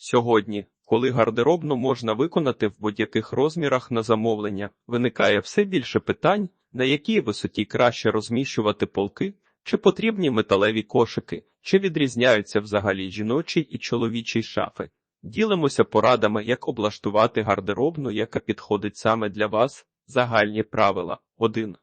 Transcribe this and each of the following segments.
Сьогодні, коли гардеробну можна виконати в будь-яких розмірах на замовлення, виникає все більше питань, на якій висоті краще розміщувати полки, чи потрібні металеві кошики, чи відрізняються взагалі жіночі і чоловічі шафи. Ділимося порадами, як облаштувати гардеробну, яка підходить саме для вас. Загальні правила. 1.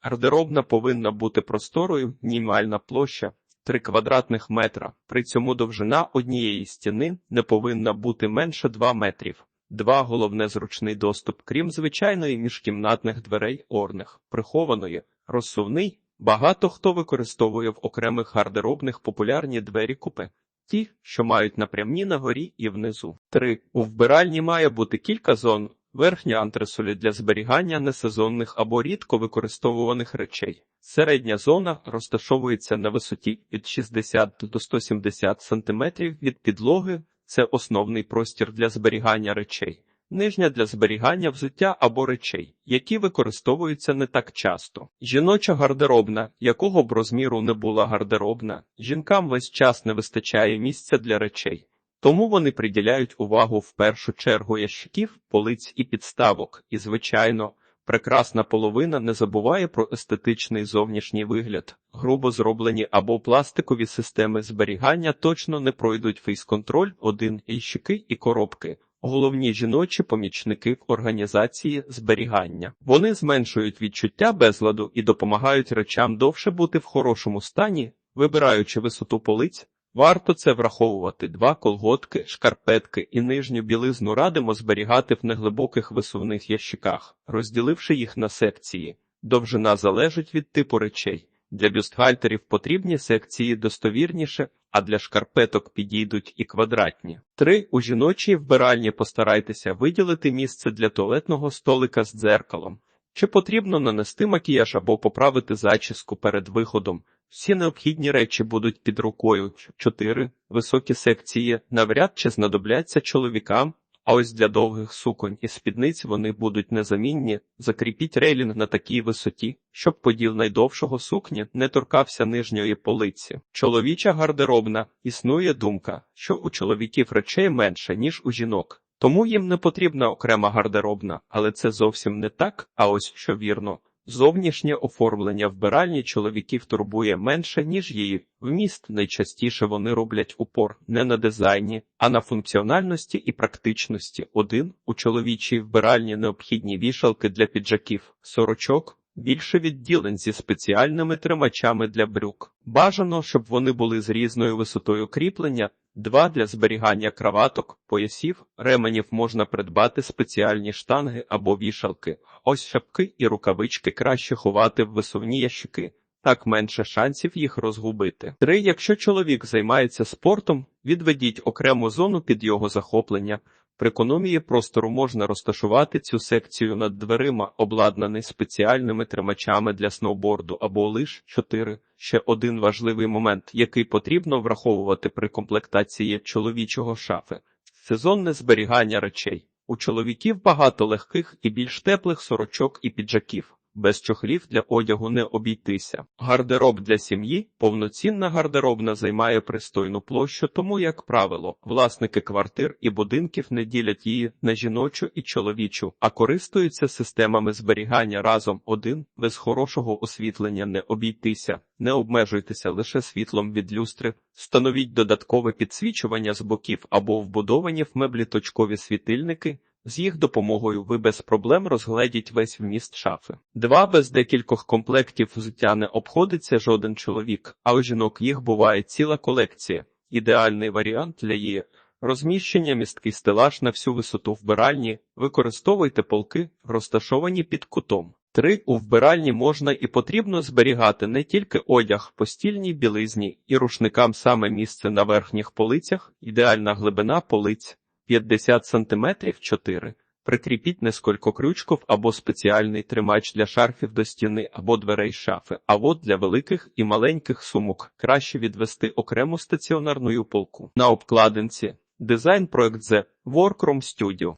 Гардеробна повинна бути просторою, мінімальна площа 3 квадратних метра. При цьому довжина однієї стіни не повинна бути менше 2 метрів. 2. Головне зручний доступ, крім звичайної міжкімнатних дверей орних, прихованої, розсувний. Багато хто використовує в окремих гардеробних популярні двері купе. Ті, що мають напрямні на горі і внизу. 3. У вбиральні має бути кілька зон. Верхня антресолі для зберігання несезонних або рідко використовуваних речей. Середня зона розташовується на висоті від 60 до 170 см від підлоги. Це основний простір для зберігання речей. Нижня для зберігання взуття або речей, які використовуються не так часто. Жіноча гардеробна, якого б розміру не була гардеробна, жінкам весь час не вистачає місця для речей. Тому вони приділяють увагу в першу чергу ящиків, полиць і підставок, і, звичайно, прекрасна половина не забуває про естетичний зовнішній вигляд. Грубо зроблені або пластикові системи зберігання точно не пройдуть фейс-контроль, один ящики і коробки. Головні жіночі помічники в організації зберігання. Вони зменшують відчуття безладу і допомагають речам довше бути в хорошому стані, вибираючи висоту полиць. Варто це враховувати. Два колготки, шкарпетки і нижню білизну радимо зберігати в неглибоких висувних ящиках, розділивши їх на секції. Довжина залежить від типу речей. Для бюстгальтерів потрібні секції достовірніше, а для шкарпеток підійдуть і квадратні. 3. У жіночій вбиральні постарайтеся виділити місце для туалетного столика з дзеркалом. Чи потрібно нанести макіяж або поправити зачіску перед виходом? Всі необхідні речі будуть під рукою. 4. Високі секції навряд чи знадобляться чоловікам, а ось для довгих суконь і спідниць вони будуть незамінні. Закріпіть рейлінг на такій висоті, щоб поділ найдовшого сукні не торкався нижньої полиці. Чоловіча гардеробна існує думка, що у чоловіків речей менше, ніж у жінок. Тому їм не потрібна окрема гардеробна, але це зовсім не так, а ось що вірно. Зовнішнє оформлення вбиральні чоловіків турбує менше, ніж її вміст. Найчастіше вони роблять упор не на дизайні, а на функціональності і практичності. Один у чоловічій вбиральні необхідні вішалки для піджаків, сорочок. Більше відділень зі спеціальними тримачами для брюк. Бажано, щоб вони були з різною висотою кріплення. Два для зберігання краваток, поясів, ременів можна придбати спеціальні штанги або вішалки. Ось шапки і рукавички краще ховати в висувні ящики. Так менше шансів їх розгубити. 3. Якщо чоловік займається спортом, відведіть окрему зону під його захоплення. При економії простору можна розташувати цю секцію над дверима, обладнаний спеціальними тримачами для сноуборду або лиш 4. Ще один важливий момент, який потрібно враховувати при комплектації чоловічого шафи сезонне зберігання речей. У чоловіків багато легких і більш теплих сорочок і піджаків. Без чохлів для одягу не обійтися. Гардероб для сім'ї повноцінна гардеробна займає пристойну площу, тому, як правило, власники квартир і будинків не ділять її на жіночу і чоловічу, а користуються системами зберігання разом один без хорошого освітлення не обійтися. Не обмежуйтеся лише світлом від люстри, встановіть додаткове підсвічування з боків або вбудовані в меблі точкові світильники. З їх допомогою ви без проблем розгледіть весь вміст шафи. Два без декількох комплектів взуття не обходиться жоден чоловік, а у жінок їх буває ціла колекція. Ідеальний варіант для її розміщення місткий стелаж на всю висоту вбиральні, використовуйте полки, розташовані під кутом. Три у вбиральні можна і потрібно зберігати не тільки одяг, постільній білизні і рушникам саме місце на верхніх полицях, ідеальна глибина полиць. 50 см 4. Прикріпіть несколько крючків або спеціальний тримач для шарфів до стіни або дверей шафи, а от для великих і маленьких сумок краще відвести окрему стаціонарну полку. На обкладинці дизайн проект The Workroom Studio.